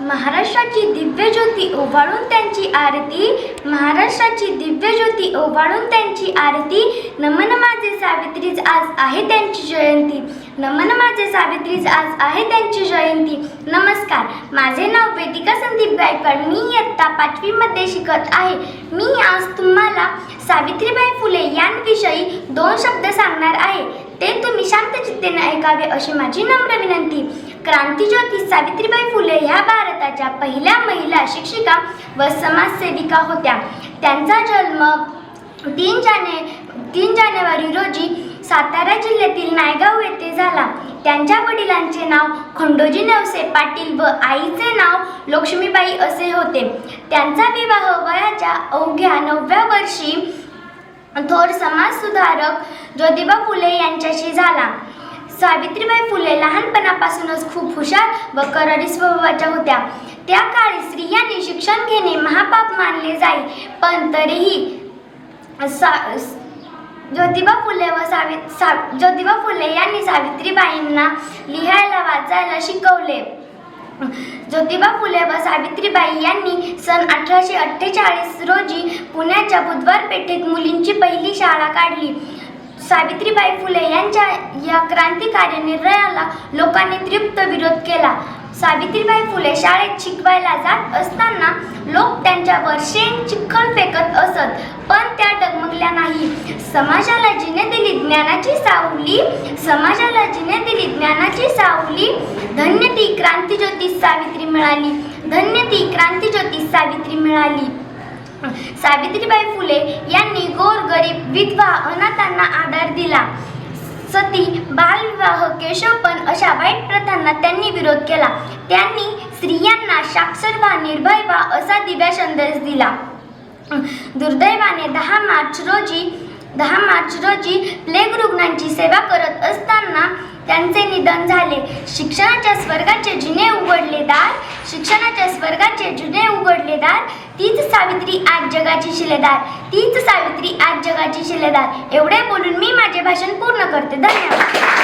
महाराष्ट्राची दिव्य ज्योती ओवाळून त्यांची आरती महाराष्ट्राची दिव्य ज्योती ओवाळून त्यांची आरती. नमन माझे सावित्रीज आज आहे त्यांची जयंती. नमन माझे सावित्रीज आज आहे त्यांची जयंती. नमस्कार माझे नाव वेदिका संदीप गायकवाड. मी इयत्ता पाचवीमध्ये शिकत आहे. मी आज तुम्हाला सावित्रीबाई फुले यांविषयी दोन शब्द सांगणार आहे. ते तुम्ही शांतचित्तेने ऐकावे अशी माझी नम्र विनंती. क्रांतीज्योती सावित्रीबाई फुले ह्या भारताच्या पहिल्या महिला शिक्षिका व समाजसेविका होत्या. त्यांचा जन्म तीन जाने तीन जानेवारी रोजी सातारा जिल्ह्यातील नायगाव येथे झाला. त्यांच्या वडिलांचे नाव खंडोजी नवसे पाटील व आईचे नाव लक्ष्मीबाई असे होते. त्यांचा विवाह वयाच्या अवघ्या नवव्या वर्षी थोर समाजसुधारक ज्योतिबा फुले यांच्याशी झाला. सावित्रीबाई फुले लहानपणापासूनच खूप हुशार व करडी स्वभावाच्या होत्या. त्या काळी स्त्रियांनी शिक्षण घेणे महापाप मानले जाई पण तरीही सा ज्योतिबा फुले व सावि सा ज्योतिबा फुले यांनी सावित्रीबाईंना लिहायला वाचायला शिकवले. ज्योतिबा फुले व सावित्रीबाई यांनी सन अठराशे अठ्ठेचाळीस रोजी पुण्याच्या बुधवार पेठेत मुलींची पहिली शाळा काढली. सावित्रीबाई फुले यांच्या या क्रांतिकारी निर्णयाला लोकांनी तृप्त विरोध केला. सावित्रीबाई फुले शाळेत शिकवायला जात असताना लोक त्यांच्यावर शेण चिखल फेकत असत पण त्या डगमगल्या नाही. समाजाला जिने दिली ज्ञानाची सावली समाजाला जिने दिली ज्ञानाची सावली धन्य ती क्रांतीज्योती सावित्री मिळाली. धन्य ती क्रांतीज्योती सावित्री मिळाली. सावित्रीबाई फुले यांनी गोरगरीब विधवा अनाथांना आधार दिला. सती बालविवाह केशवपण अशा वाईट प्रथांना त्यांनी विरोध केला. त्यांनी स्त्रियांना साक्षर व्हा निर्भय व्हा असा दिव्या संदेश दिला. दुर्दैवाने दहा मार्च रोजी दहा मार्च रोजी प्लेग रुग्णांची सेवा करत असताना त्यांचे निधन झाले. शिक्षणाच्या स्वर्गाचे जिने उघडले दार शिक्षणाच्या स्वर्गाचे जुने उघडले दार तीच सावित्री आज जगाची शिलेदार तीच सावित्री आज जगाची शिलेदार. एवढे बोलून मी माझे भाषण पूर्ण करते. धन्यवाद.